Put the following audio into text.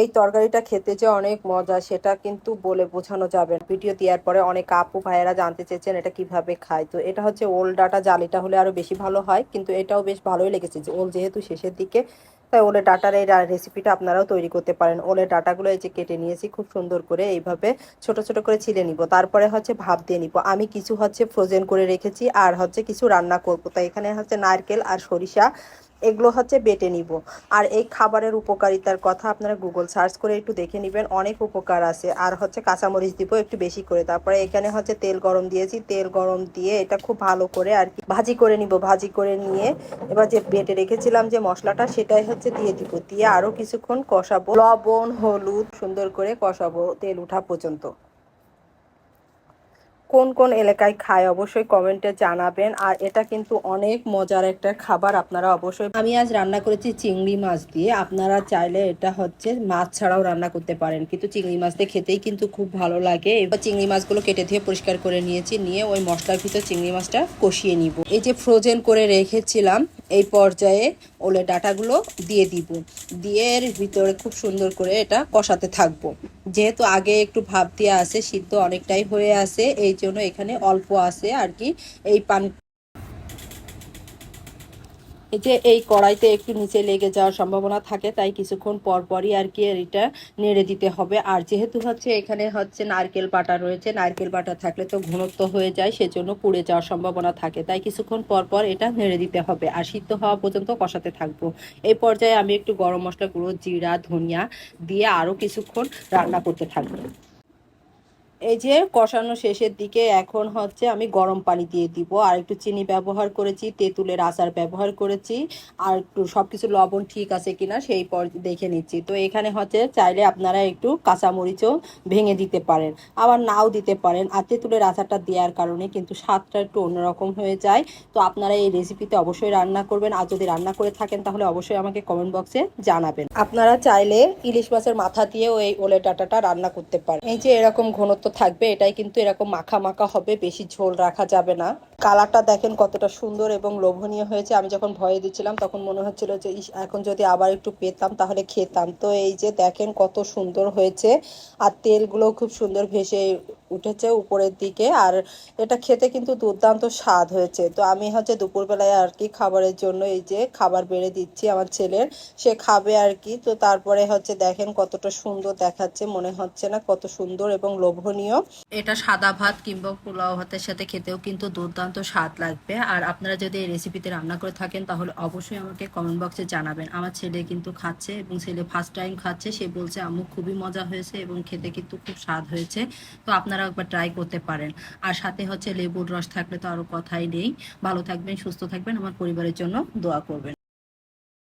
এই তরকারিটা খেতে যে অনেক মজা, সেটা কিন্তু বলে বোঝানো যাবে না। ভিডিও দেওয়ার পরে অনেক আপু ভাইয়েরা জানতে চেয়েছেন এটা কীভাবে খায়। তো এটা হচ্ছে ওল ডাটা, জালিটা হলে আরও বেশি ভালো হয়, কিন্তু এটাও বেশ ভালোই লেগেছে যে ওল যেহেতু শেষের দিকে, তাই ওলের ডাটার এই রেসিপিটা আপনারাও তৈরি করতে পারেন। ওলের ডাটাগুলো এই যে কেটে নিয়েছি, খুব সুন্দর করে এইভাবে ছোট ছোট করে ছিলে নিব। তারপরে হচ্ছে ভাপ দিয়ে নিব। আমি কিছু হচ্ছে ফ্রোজেন করে রেখেছি, আর হচ্ছে কিছু রান্না করব। তাই এখানে হচ্ছে নারকেল আর সরিষা এগুলো হচ্ছে বেটে নিব। আর এই খাবারের উপকারিতার কথা আপনারা গুগল সার্চ করে একটু দেখে নেবেন, অনেক উপকার আছে। আর হচ্ছে কাঁচামরিচ দিব একটু বেশি করে। তারপরে এখানে হচ্ছে তেল গরম দিয়েছি। তেল গরম দিয়ে এটা খুব ভালো করে আর কি ভাজি করে নিব, ভাজি করে নিয়ে। এবার যে বেটে রেখেছিলাম যে মশলাটা, সেটাই হচ্ছে দিয়ে দিব। দিয়ে আরও কিছুক্ষণ কষাবো। লবণ, হলুদ সুন্দর করে কষাবো তেল উঠা পর্যন্ত। কোন কোন এলাকায় খায় অবশ্যই কমেন্টে জানাবেন। আর এটা কিন্তু অনেক মজার একটা খাবার, আপনারা অবশ্যই আমি আজ রান্না করেছি চিংড়ি মাছ দিয়ে। আপনারা চাইলে এটা হচ্ছে মাছ ছাড়াও রান্না করতে পারেন। কিন্তু চিংড়ি মাছ দিয়ে খেতেই কিন্তু খুব ভালো লাগে। এবার চিংড়ি মাছগুলো কেটে দিয়ে পরিষ্কার করে নিয়েছি। নিয়ে ওই মশলার ভিতর চিংড়ি মাছটা কষিয়ে নিব। এই যে ফ্রোজেন করে রেখেছিলাম এই পর্যায়ে ওলে ডাটাগুলো দিয়ে দিব। দিয়ে এর ভিতরে খুব সুন্দর করে এটা কষাতে থাকব। যেহেতু আগে একটু ভাপ দিয়ে আছে, সিদ্ধ অনেকটাই হয়ে আছে, এই জন্য এখানে অল্প আছে আর কি। এই পান যে এই কড়াইতে একটু নিচে লেগে যাওয়ার সম্ভাবনা থাকে, তাই কিছুক্ষণ পর পরই আর কি এটা নেড়ে দিতে হবে। আর যেহেতু হচ্ছে এখানে হচ্ছে নারকেল বাটা রয়েছে, নারকেল বাটা থাকলে তো ঘনত্ব হয়ে যায়, সেজন্য পুড়ে যাওয়ার সম্ভাবনা থাকে, তাই কিছুক্ষণ পর পর এটা নেড়ে দিতে হবে। আর সিদ্ধ হওয়া পর্যন্ত কষাতে থাকব। এই পর্যায়ে আমি একটু গরম মশলা, গুঁড়ো, জিরা, ধনিয়া দিয়ে আরও কিছুক্ষণ রান্না করতে থাকব। এই যে কষানো শেষের দিকে এখন হচ্ছে আমি গরম পানি দিয়ে দিব। আর একটু চিনি ব্যবহার করেছি, তেঁতুলের আচার ব্যবহার করেছি। আর একটু সবকিছু লবণ ঠিক আছে কিনা সেই পর দেখে নিচ্ছি। তো এখানে হচ্ছে চাইলে আপনারা একটু কাঁচামরিচও ভেঙে দিতে পারেন, আবার নাও দিতে পারেন। আর তেঁতুলের আচারটা দেওয়ার কারণে কিন্তু স্বাদটা একটু অন্যরকম হয়ে যায়। তো আপনারা এই রেসিপিতে অবশ্যই রান্না করবেন। আর যদি রান্না করে থাকেন তাহলে অবশ্যই আমাকে কমেন্ট বক্সে জানাবেন। আপনারা চাইলে ইলিশ মাছের মাথা দিয়েও এই ওলে ডাটাটা রান্না করতে পারেন। এই যে এরকম ঘনত্ব থাকবে, এটাই কিন্তু এরকম মাখা মাখা হবে, বেশি ঝোল রাখা যাবে না। কালারটা দেখেন কতটা সুন্দর এবং লোভনীয় হয়েছে, আমি যখন ভয়ে দিচ্ছিলাম তখন মনে হচ্ছিল যে এখন যদি আবার একটু পেতাম তাহলে খেতাম। তো এই যে দেখেন কত সুন্দর হয়েছে, আর তেলগুলো খুব সুন্দর ভেসে উঠেছে উপরের দিকে আর এটা খেতে কিন্তু দুর্দান্ত স্বাদ হয়েছে। তো আমি হচ্ছে দুপুরবেলায় আর কি খাবারের জন্য এই যে খাবার বেড়ে দিচ্ছি আমার ছেলের, সে খাবে আর কি। তো তারপরে হচ্ছে দেখেন কতটা সুন্দর দেখাচ্ছে, মনে হচ্ছে না কত সুন্দর এবং লোভনীয়। এটা সাদা ভাত কিংবা পোলাও ভাতের সাথে খেতেও কিন্তু দুর্দান্ত স্বাদ লাগবে। আর আপনারা যদি এই রেসিপিতে রান্না করে থাকেন তাহলে অবশ্যই আমাকে কমেন্ট বক্সে জানাবেন। আমার ছেলে কিন্তু খাচ্ছে এবং ছেলে ফার্স্ট টাইম খাচ্ছে। সে বলছে, আম্মু, খুবই মজা হয়েছে এবং খেতে কিন্তু খুব স্বাদ হয়েছে। তো আপনারা একবার ট্রাই করতে পারেন। আর সাথে হচ্ছে লেবুর রস থাকলে তো আরও কথাই নেই। ভালো থাকবেন, সুস্থ থাকবেন। আমার পরিবারের জন্য দোয়া করবেন।